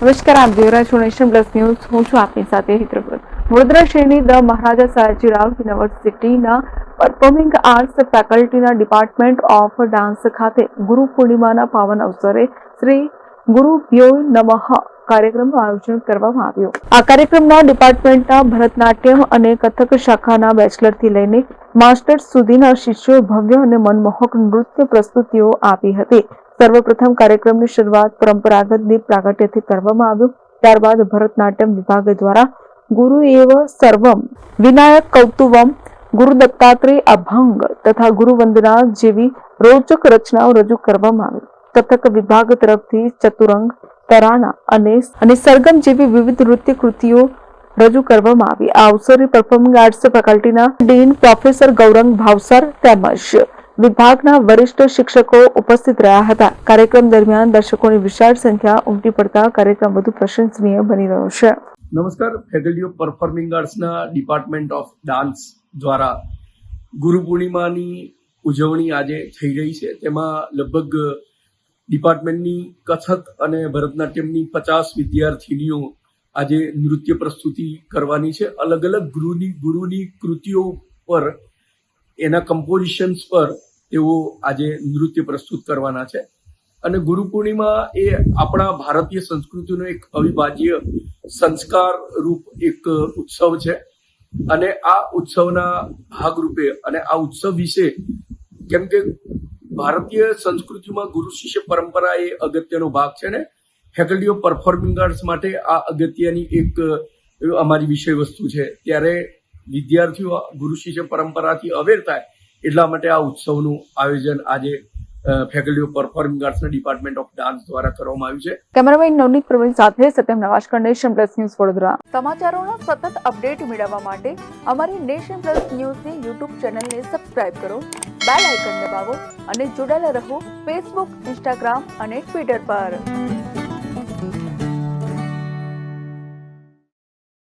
નમસ્કાર, આપ જોઈ રહ્યા છો નેશન પ્લસ ન્યૂઝ. હું છું આપની સાથે હિત્રપ્રદ વડોદરા શહેરની ધ મહારાજા સયાજીરાવ યુનિવર્સિટીના પરફોર્મિંગ આર્ટ્સ ફેકલ્ટીના ડિપાર્ટમેન્ટ ઓફ ડાન્સ ખાતે ગુરુ પૂર્ણિમાના પાવન અવસરે શ્રી ગુરુ પ્યો નમઃ કાર્યક્રમનું આયોજન કરવામાં આવ્યું. આ કાર્યક્રમમાં ડિપાર્ટમેન્ટના ભરતનાટ્યમ અને કથક શાખાના બેચલરથી લઈને માસ્ટર્સ સુધીના શિષ્યોએ ભવ્ય અને મનમોહક નૃત્ય પ્રસ્તુતિઓ આપી હતી. સર્વપ્રથમ કાર્યક્રમની શરૂઆત પરંપરાગત દીપ પ્રાગટ્યથી કરવામાં આવ્યું. ત્યારબાદ ભરતનાટ્યમ વિભાગ દ્વારા ગુરુ એવ સર્વમ, વિનાયક કૌતુવમ, ગુરુ દત્તાત્રેય અભંગ તથા ગુરુ વંદના જેવી રોચક રચનાઓ રજૂ કરવામાં આવી. કથક વિભાગ તરફથી ચતુરંગ તરાના અને અને સરગમ જેવી વિવિધ નૃત્ય કૃતિઓ રજૂ કરવામાં આવી. આ અવસરે પરફોર્મિંગ આર્ટ્સ ફેકલ્ટીના ડીન પ્રોફેસર ગૌરંગ ભાવસર તેમજ વિભાગના વરિષ્ઠ શિક્ષકો ઉપસ્થિત રહ્યા હતા. કાર્યક્રમ દરમિયાન દર્શકોની વિશાળ સંખ્યા ઉમટી પડતા કાર્યક્રમ વધુ પ્રશંસનીય બની રહ્યો છે. નમસ્કાર. ફેકલ્ટી ઓફ પરફોર્મિંગ આર્ટ્સના ડિપાર્ટમેન્ટ ઓફ ડાન્સ દ્વારા ગુરુ પૂર્ણિમાની ઉજવણી આજે થઈ રહી છે. તેમાં લગભગ ડિપાર્ટમેન્ટની કથક અને ભરતનાટ્યમની પચાસ વિદ્યાર્થીનીઓ આજે નૃત્ય પ્રસ્તુતિ કરવાની છે. અલગ અલગ ગુરુની ગુરુની કૃતિઓ પર, એના કમ્પોઝિશન્સ પર તેઓ આજે નૃત્ય પ્રસ્તુત કરવાના છે. અને ગુરુ પૂર્ણિમા એ આપણા ભારતીય સંસ્કૃતિનો એક અવિભાજ્ય સંસ્કાર રૂપ એક ઉત્સવ છે. અને આ ઉત્સવના ભાગરૂપે અને આ ઉત્સવ વિશે કેમ કે ભારતીય સંસ્કૃતિમાં ગુરુ શિષ્ય પરંપરા એ અગત્યનો ભાગ છે ને? ફેકલ્ટી ઓફ પરફોર્મિંગ આર્ટ્સ માટે આ અગત્યની એક અમારી વિષય વસ્તુ છે. ત્યારે વિદ્યાર્થીઓ ગુરુ શિષ્ય પરંપરાથી અવેર થાય એટલા માટે આ ઉત્સવનું આયોજન આજે ફેકલ્ટી ઓફ પરફોર્મિંગ આર્ટ્સના ડિપાર્ટમેન્ટ ઓફ ડાન્સ દ્વારા કરવામાં આવ્યું છે. કેમેરામેન નવનીત પ્રવીણ સાથે સત્યમ નવાશકર નેશન પ્લસ ન્યૂઝ વડોદરા. સમાચારોનો સતત અપડેટ મેળવવા માટે અમારી નેશન પ્લસ ન્યૂઝની યુટ્યુબ ચેનલને સબસ્ક્રાઇબ કરો બેલ આઇકન દબાવો અને જોડાયેલા રહો ફેસબુક ઇન્સ્ટાગ્રામ અને ટ્વિટર પર.